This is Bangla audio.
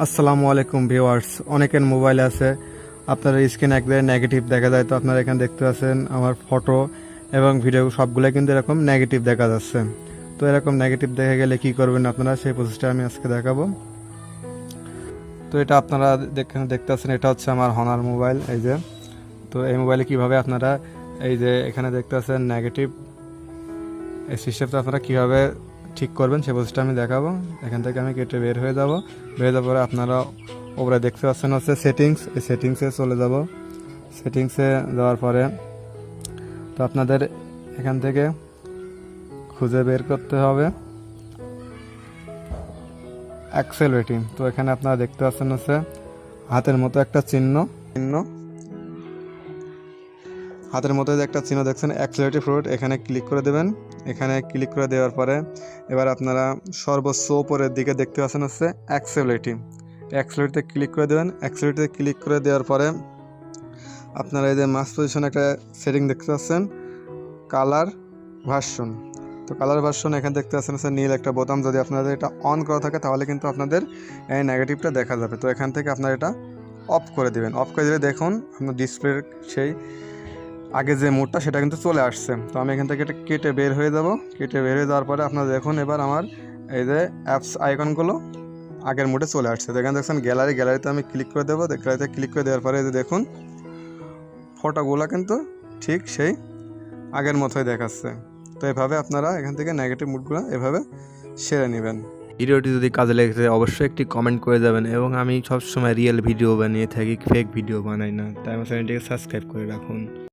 আসসালামু আলাইকুম ভিউয়ার্স। অনেকের মোবাইল আছে। আপনার স্ক্রিন একবারে নেগেটিভ দেখা যায়। তো আপনারা এখানে দেখতে পাচ্ছেন আমার ফটো এবং ভিডিও সবগুলো কিন্তু এরকম নেগেটিভ দেখা যাচ্ছে। তো এরকম নেগেটিভ দেখা গেলে কি করবেন আপনারা? সেই প্রসেসটা আমি আজকে দেখাবো। তো এটা আপনারা দেখেন দেখতে পাচ্ছেন, এটা হচ্ছে আমার হনার মোবাইল, এই যে। তো এই মোবাইলে কীভাবে আপনারা এই যে এখানে দেখতে পাচ্ছেন নেগেটিভ এই সিস্টেমটা আপনারা কীভাবে ঠিক করবেন, সে প্রসেসটা আমি দেখাবো। এখান থেকে আমি কেটে বের হয়ে যাব। বের যাওয়ার পরে আপনারা ওপরে দেখতে পাচ্ছেন হচ্ছে সেটিংস এই সেটিংসে চলে যাব। সেটিংসে যাওয়ার পরে তো আপনাদের এখান থেকে খুঁজে বের করতে হবে। অ্যাক্সেলারেটিং তো এখানে আপনারা দেখতে পাচ্ছেন হচ্ছে হাতের মতো একটা চিহ্ন চিহ্ন। হাতের মতো যে একটা চিহ্ন দেখছেন অ্যাক্সিলারেটিভ ফ্রুট এখানে ক্লিক করে দেবেন। এখানে ক্লিক করে দেওয়ার পরে এবার আপনারা সর্বোচ্চ উপরের দিকে দেখতে পাচ্ছেন হচ্ছে অ্যাক্সিলারেটিভ অ্যাক্সিলারেটিতে ক্লিক করে দেবেন। অ্যাক্সিলারেটিতে ক্লিক করে দেওয়ার পরে আপনারা এই যে মাস পজিশন একটা সেটিং দেখতে পাচ্ছেন কালার ভার্সন তো কালার ভার্সন এখানে দেখতে পাচ্ছেন হচ্ছে নীল একটা বোতাম। যদি আপনাদের এটা অন করা থাকে, তাহলে কিন্তু আপনাদের এই নেগেটিভটা দেখা যাবে। তো এখান থেকে আপনারা এটা অফ করে দেবেন। অফ করে দিলে দেখুন, আপনার ডিসপ্লের সেই আগে যে মোডটা, সেটা কিন্তু চলে আসছে। তো আমি এখান থেকে এটা কেটে বের হয়ে যাব। কেটে বের হয়ে যাওয়ার পরে আপনারা দেখুন এবার আমার এই যে অ্যাপস আইকনগুলো আগের মোডে চলে আসছে। তো এখানে দেখছেন গ্যালারি গ্যালারিতে আমি ক্লিক করে দেবো। গ্যালারিতে ক্লিক করে দেওয়ার পরে যে দেখুন ফটোগুলো কিন্তু ঠিক সেই আগের মতোই দেখাচ্ছে। তো এভাবে আপনারা এখান থেকে নেগেটিভ মুডগুলো এভাবে সেরে নেবেন। ভিডিওটি যদি কাজে লেগেছে অবশ্যই একটি কমেন্ট করে যাবেন এবং আমি সবসময় রিয়েল ভিডিও বানিয়ে থাকি ফেক ভিডিও বানাই না। তাই আমার চ্যানেলটিকে সাবস্ক্রাইব করে রাখুন।